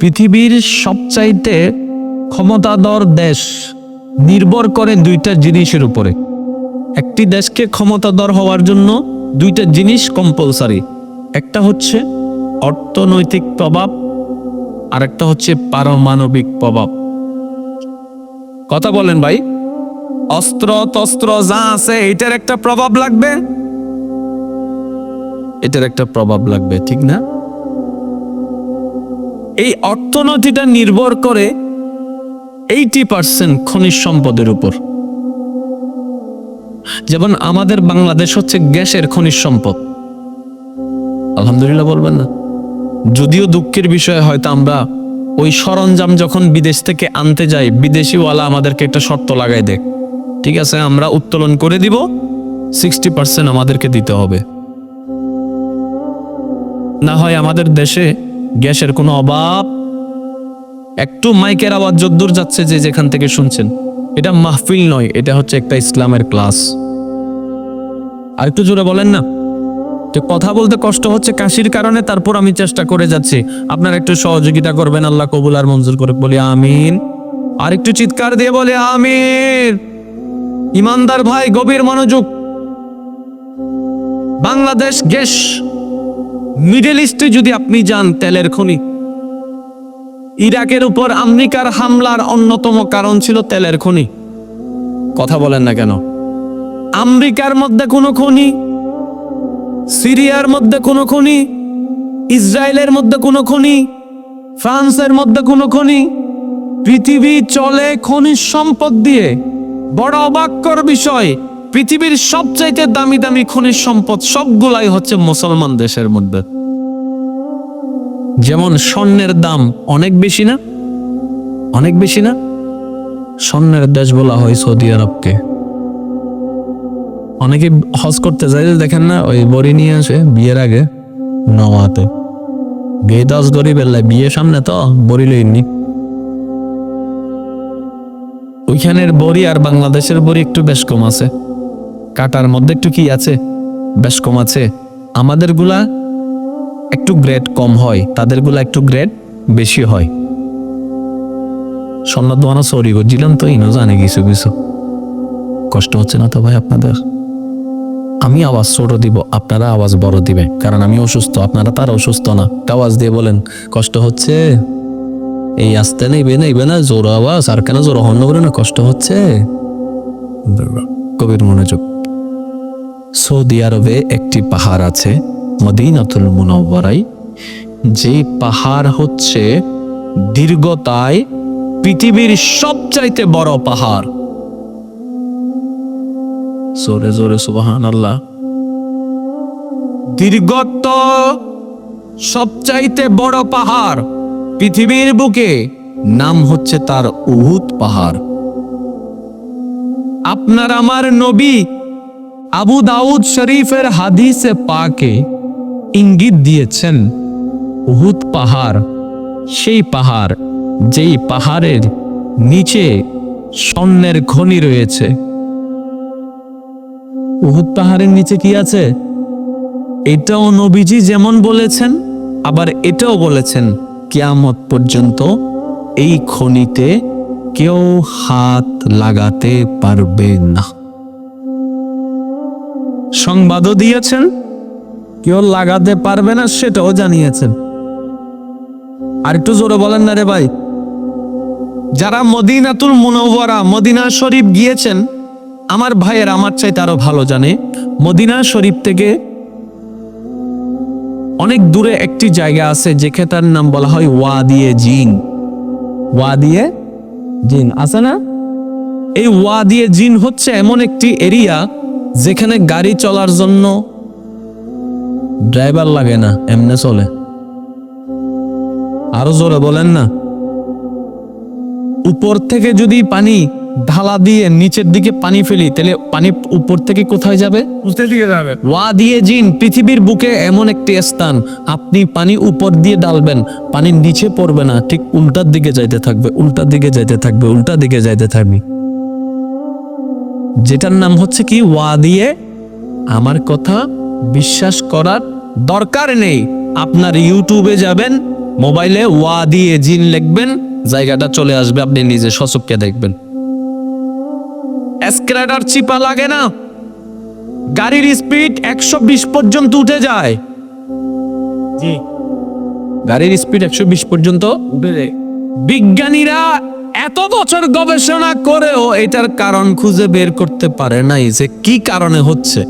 পৃথিবীর সবচাইতে ক্ষমতাধর দেশ নির্ভর করে দুইটা জিনিসের উপরে। একটি দেশকে ক্ষমতাধর হওয়ার জন্য দুইটা জিনিস কম্পালসারি একটা হচ্ছে অর্থনৈতিক প্রভাব আর একটা হচ্ছে পারমাণবিক প্রভাব। কথা বলেন ভাই অস্ত্র তস্ত্র যা আছে, এটার একটা প্রভাব লাগবে? এটার একটা প্রভাব লাগবে, ঠিক না? এই অর্থনীতিটা নির্ভর করে এইটি পার্সেন্ট খনিজ সম্পদের উপর। যেমন আমাদের বাংলাদেশ হচ্ছে গ্যাসের খনিজ সম্পদ। আলহামদুলিল্লাহ বলবেন না। যদিও দুঃখের বিষয় হয়তো আমরা ওই সরঞ্জাম যখন বিদেশ থেকে আনতে যাই, বিদেশিওয়ালা আমাদেরকে একটা শর্ত লাগাই দেয়। ঠিক আছে, আমরা উত্তোলন করে দিব সিক্সটি পার্সেন্ট আমাদেরকে দিতে হবে। না হয় আমাদের দেশে গ্যাসের কোনো অভাব? একটু মাইকের আওয়াজ যদ্দূর যাচ্ছে যে যেখান থেকে শুনছেন, এটা মাহফিল নয়, এটা হচ্ছে একটা ইসলামের ক্লাস। আর একটু জোরে বলেন না। তো কথা বলতে কষ্ট হচ্ছে কাশির কারণে, তারপর আমি চেষ্টা করে যাচ্ছি। আপনারা একটু সহযোগিতা করবেন, আল্লাহ কবুল আর মঞ্জুর করে বলি আমিন। আর একটু চিৎকার দিয়ে বলে আমিন। ইমানদার ভাই, গভীর মনোযোগ। বাংলাদেশ গ্যাস মিডল ইস্টে যদি আপনি যান তেলের খনি, ইরাকের উপর আমেরিকার হামলার অন্যতম কারণ ছিল তেলের খনি। কথা বলেন না কেন? আমেরিকার মধ্যে কোনো খনি, সিরিয়ার মধ্যে কোনো খনি, ইসরায়েলের মধ্যে কোনো খনি, ফ্রান্সের মধ্যে কোনো খনি, পৃথিবী চলে খনিজ সম্পদ দিয়ে। বড় অবাক্যর বিষয় পৃথিবীর সবচাইতে দামি দামি খনিজ সম্পদ সবগুলাই হচ্ছে মুসলমান দেশের মধ্যে। যেমন স্বর্ণের দাম অনেক বেশি না? অনেক বেশি না? স্বর্ণের দেশ বলা হয় সৌদি আরবকে। অনেকে হজ করতে যায় দেখেন না, ওই বড়ি নিয়ে আসে বিয়ের আগে নওয়াতে। বিয়ে দশ বেলায় বিয়ে সামনে তো, বড়ি লইনি ওইখানের বড়ি আর বাংলাদেশের বড়ি একটু বেশ কম আছে। কাটার মধ্যে একটু কি আছে? বেশ কম আছে। আমাদেরগুলা একটু গ্রেড কম হয়, তাদেরগুলা একটু গ্রেড বেশি হয়। সন্ন্যত দোয়ানা সরি করছিলাম তো, ইনো জানে কিছু কিছু। কষ্ট হচ্ছে না তো ভাই আপনাদের? আমি আওয়াজ ছোট দিব, আপনারা আওয়াজ বড় দিবে কারণ আমি অসুস্থ, আপনারা তার অসুস্থ না। আওয়াজ দিয়ে বলেন, কষ্ট হচ্ছে? এই আসতে নেইবে নেইবে না? জোর আওয়াজ, আর কেন জোর? হন্য করে না, কষ্ট হচ্ছে? কবির মনোযোগ। সৌদি আরবে একটি পাহাড় আছে, মদিনাতুল মুনাওয়ারাই যে পাহাড় হচ্ছে দীর্ঘতায় পৃথিবীর সবচাইতে বড় পাহাড়। জোরে জোরে সুবাহান আল্লাহ দীর্ঘত্ব সবচাইতে বড় পাহাড় পৃথিবীর বুকে, নাম হচ্ছে তার উহুদ পাহাড়। আপনার আমার নবী আবু দাউদ শরীফের হাদিসে পাকে ইঙ্গিত দিয়েছেন, উহুদ পাহাড়, সেই পাহাড় যেই পাহাড়ের নিচে স্বর্ণের খনি রয়েছে। উহুদ পাহাড়ের নিচে কি আছে? এটাও নবীজি যেমন বলেছেন, আবার এটাও বলেছেন, কিয়ামত পর্যন্ত এই খনিতে কেউ হাত লাগাতে পারবে না। সংবাদও দিয়েছেন? কেউ লাগাতে পারবে না, সেটাও জানিয়েছেন। আর একটু জোরে বলেন না রে ভাই। যারা মদিনাতুল মুনওয়ারা, মদিনা শরীফ গিয়েছেন, আমার ভাইয়ের আমার চাইতে আরও ভালো জানে, মদিনা শরীফ থেকে অনেক দূরে একটি জায়গা আছে যেখানটার নাম বলা হয় ওয়াদিয়ে জিন। ওয়াদিয়ে জিন, আছে না? এই ওয়াদিয়ে জিন হচ্ছে এমন একটি এরিয়া যেখানে গাড়ি চলার জন্য ড্রাইভার লাগে না এমনে চলে। আরও জোরে বলেন না। উপর থেকে যদি পানি ঢালা দিয়ে নিচের দিকে পানি ফেলি তাহলে পানি উপর থেকে কোথায় যাবে? দিকে যাবে। ওয়া দিয়ে জিন পৃথিবীর বুকে এমন একটি স্থান আপনি পানি উপর দিয়ে ডালবেন পানি নিচে পড়বে না ঠিক উল্টার দিকে যাইতে থাকবে উল্টার দিকে যাইতে থাকবে উল্টার দিকে যাইতে থাকবে। যেটার নাম হচ্ছে কি ওয়া দিয়ে আমার কথা বিশ্বাস করার দরকার নেই। আপনার ইউটিউবে যাবেন মোবাইলে ওয়া দিয়ে জিন লিখবেন জায়গাটা চলে আসবে আপনি নিজে সচককে দেখবেন। স্ক্র্যাডার চিপা লাগে না। গাড়ির স্পিড একশো বিশ পর্যন্ত উঠে যায়। জি। গাড়ির স্পিড একশো বিশ পর্যন্ত উঠে যায়। বিজ্ঞানীরা এত বছর গবেষণা করেও এটার কারণ খুঁজে বের করতে পারে নাই যে কি কারণে হচ্ছে।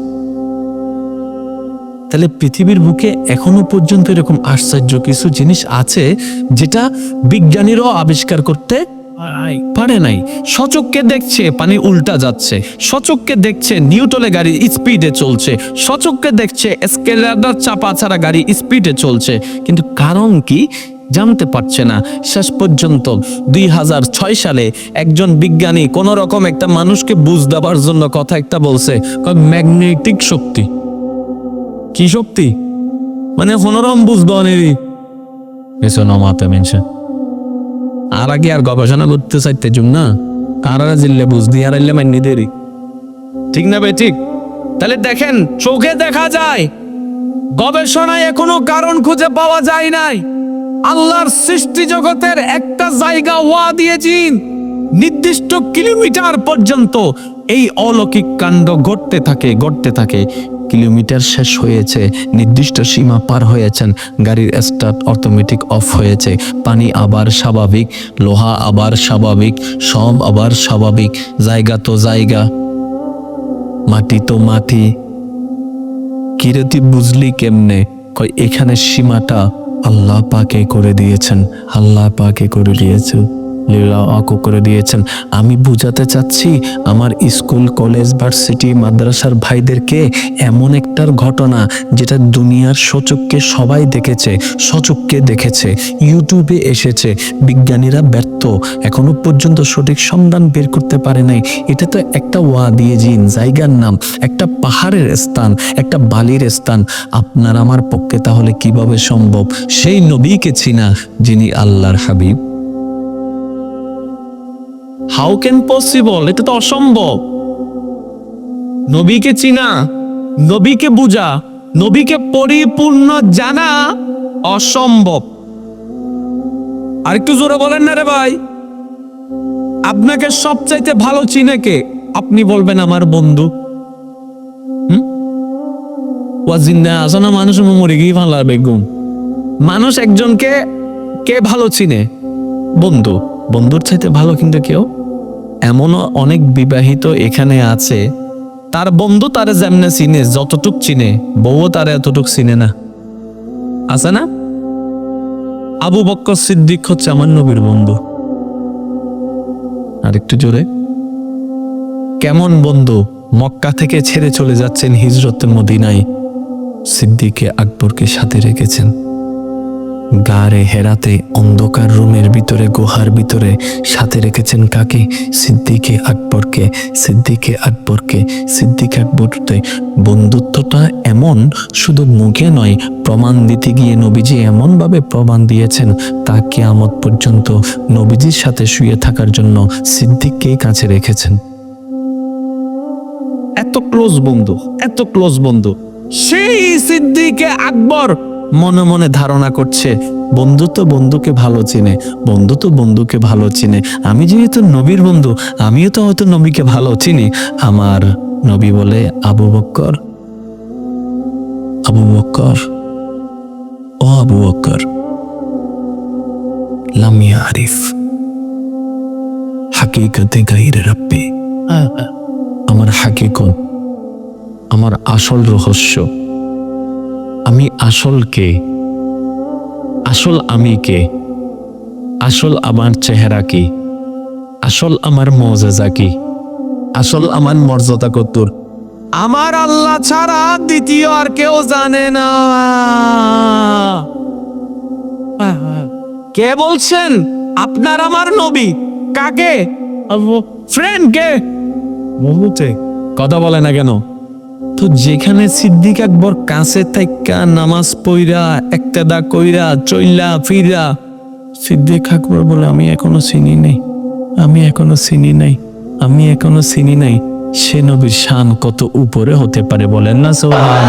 তাহলে পৃথিবীর বুকে এখনও পর্যন্ত এরকম আশ্চর্য কিছু জিনিস আছে যেটা বিজ্ঞানীরাও আবিষ্কার করতে পারে নাই। সচককে দেখছে, পানি উল্টা যাচ্ছে। সচককে দেখছে নিউটলে গাড়ি স্পিডে চলছে। সচককে দেখছে স্কেলার চাপা ছাড়া গাড়ি স্পিডে চলছে। কিন্তু কারণ কি? জানতে পারছে না। শেষ পর্যন্ত দুই হাজার ছয় সালে একজন বিজ্ঞানী কোন রকম একটা মানুষকে বুঝ দেওয়ার জন্য কথা একটা বলছে ম্যাগনেটিক শক্তি। কি শক্তি? মানে হনরম বুঝব নেরি পেছনে আর আগে আর গবেষণা করতে চাইতে জুম না। কারারা জিল্লে বুঝদি আর আইলে মাইনি দেরি। ঠিক না ভাই ঠিক? তাহলে দেখেন, চোখে দেখা যায়। গবেষণায় এখনও কারণ খুঁজে পাওয়া যায় নাই। আল্লাহর সৃষ্টি জগতের একটা জায়গা ওয়া দিয়েছেন। নির্দিষ্ট কিলোমিটার পর্যন্ত এই অলৌকিক কাণ্ড ঘটতে থাকে ঘটতে থাকে। কিলোমিটার শেষ হয়েছে, নির্দিষ্ট সীমা পার হয়েছেন, গাড়ির স্টার্ট অটোমেটিক অফ হয়েছে। পানি আবার স্বাভাবিক, লোহা আবার স্বাভাবিক সব আবার স্বাভাবিক, জায়গা তো জায়গা, মাটি তো মাটি। কিরে তুই বুঝলি কেমনে? কই এখানে সীমাটা আল্লাহ পাকে করে দিয়েছেন আল্লাহ পাকে করে দিয়েছেন। লীলা আকো করে দিয়েছেন। আমি বুঝাতে চাচ্ছি, আমার স্কুল, কলেজ, ভার্সিটি, মাদ্রাসার ভাইদেরকে এমন একটার ঘটনা যেটা দুনিয়ার সচককে সবাই দেখেছে, সচককে দেখেছে, ইউটিউবে এসেছে, বিজ্ঞানীরা ব্যর্থ, এখনও পর্যন্ত সঠিক সন্ধান বের করতে পারে নাই। এটা তো একটা ওয়া দিয়ে জিন, জায়গার নাম, একটা পাহাড়ের স্থান, একটা বালির স্থান। আপনার আমার পক্ষে তাহলে কীভাবে সম্ভব? সেই নবীকে চিনা যিনি আল্লাহর হাবিব। হাউ ক্যান পসিবল এটা তো অসম্ভব। নবীকে চিনা, নবীকে বুঝা, নবীকে পরিপূর্ণ জানা অসম্ভব। আর একটু জোরে বলেন না রে ভাই। আপনাকে সবচাইতে ভালো চিনে কে? আপনি বলবেন আমার বন্ধু। মানুষ মরে ভালো বেগুন। মানুষ একজনকে কে ভালো চিনে? বন্ধু। বন্ধুর চাইতে ভালো কিন্তু কেউ? এমনও অনেক বিবাহিত এখানে আছে। তার বন্ধু তারে যেমনে চিনে, যতটুক চিনে, বউও তার এতটুক চিনে না। আছে না? আবু বক্কর সিদ্দিক হচ্ছে আমার নবীর বন্ধু। আর একটু জোরে। কেমন বন্ধু? মক্কা থেকে ছেড়ে চলে যাচ্ছেন হিজরতের মদিনায়। সিদ্দিকে আকবরকে সাথে রেখেছেন। গারে হেরাতে অন্ধকার রুমের ভিতরে, গুহার ভিতরে সাথে রেখেছেন কাকে? সিদ্দিকে আকবরকে। সিদ্দিকে আকবরকে, সিদ্দিক আকবরতে বন্ধুত্বটা এমন শুধু মুখে নয়, প্রমাণ দিতে গিয়ে নবীজি এমনভাবে প্রমাণ দিয়েছেন, তা কেয়ামত পর্যন্ত নবীজির সাথে শুয়ে থাকার জন্য সিদ্দিককেই কাছে রেখেছেন। এত ক্লোজ বন্ধু, এত ক্লোজ বন্ধু। সেই সিদ্দিকে আকবর মনে মনে ধারণা করছে, বন্ধু তো বন্ধুকে ভালো চিনে, বন্ধু তো বন্ধুকে ভালো চিনে। আমি যেহেতু নবীর বন্ধু, আমিও তো হয়তো নবীকে ভালো চিনি। আমার নবী বলে, আবু বক্কর আবু বক্কর, ও আবু বক্কর লামিয়া আরিফ হাকিকতে গাইরে রাব্বি। আমার হাকিকত, আমার আসল রহস্য। আমি আসল কে? আসল আমি কে? আসল আমার চেহারা কি? আসল আমার মজাজা কি? আসল আমার মর্যাদা কতুর আমার আল্লাহ ছাড়া দ্বিতীয় আর কেউ জানে না। কে বলছেন? আপনার আমার নবী। কাকে? ফ্রেন্ড কে? কথা বলে না কেন? তো যেখানে সিদ্দিক আকবর কাছে থাইকা নামাজ পইরা, একতেদা কইরা, চইলা ফিরা, সিদ্দিক আকবর বলে, আমি এখনও চিনি নাই, আমি এখনও চিনি নাই, আমি এখনও চিনি নাই। সে নবীর শান কত উপরে হতে পারে বলেন না সোহান